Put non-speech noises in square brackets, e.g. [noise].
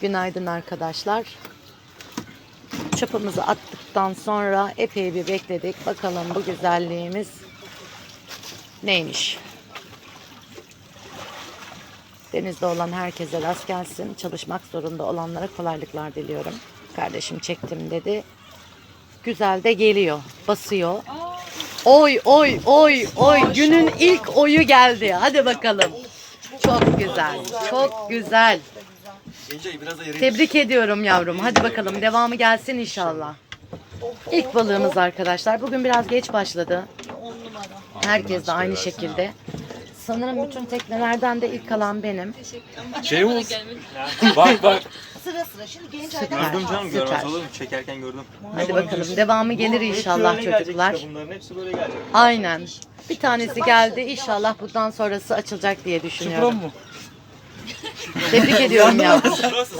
Günaydın arkadaşlar. Çöpümüzü attıktan sonra epey bir bekledik. Bakalım bu güzelliğimiz neymiş? Denizde olan herkese rast gelsin. Çalışmak zorunda olanlara kolaylıklar diliyorum. Kardeşim çektim dedi. Güzel de geliyor. Basıyor. Oy oy oy oy. Günün ilk oyu geldi. Hadi bakalım. Çok güzel. Çok güzel. Biraz da yere Tebrik ediyorum yavrum. Hadi bakalım devamı gelsin inşallah. İlk balığımız arkadaşlar. Bugün biraz geç başladı. Herkes de aynı şekilde. Sanırım bütün teknelerden de ilk kalan benim. Şey olsun. [laughs] bak bak. Sıra sıra şimdi genç aydan Gördüm canım süper. görmez olur mu? Çekerken gördüm. Hadi bakalım devamı gelir inşallah çocuklar. bunların hepsi böyle gelecek. Aynen. Bir tanesi geldi. İnşallah bundan sonrası açılacak diye düşünüyorum. mu? Tebrik ediyorum. Şifrasız.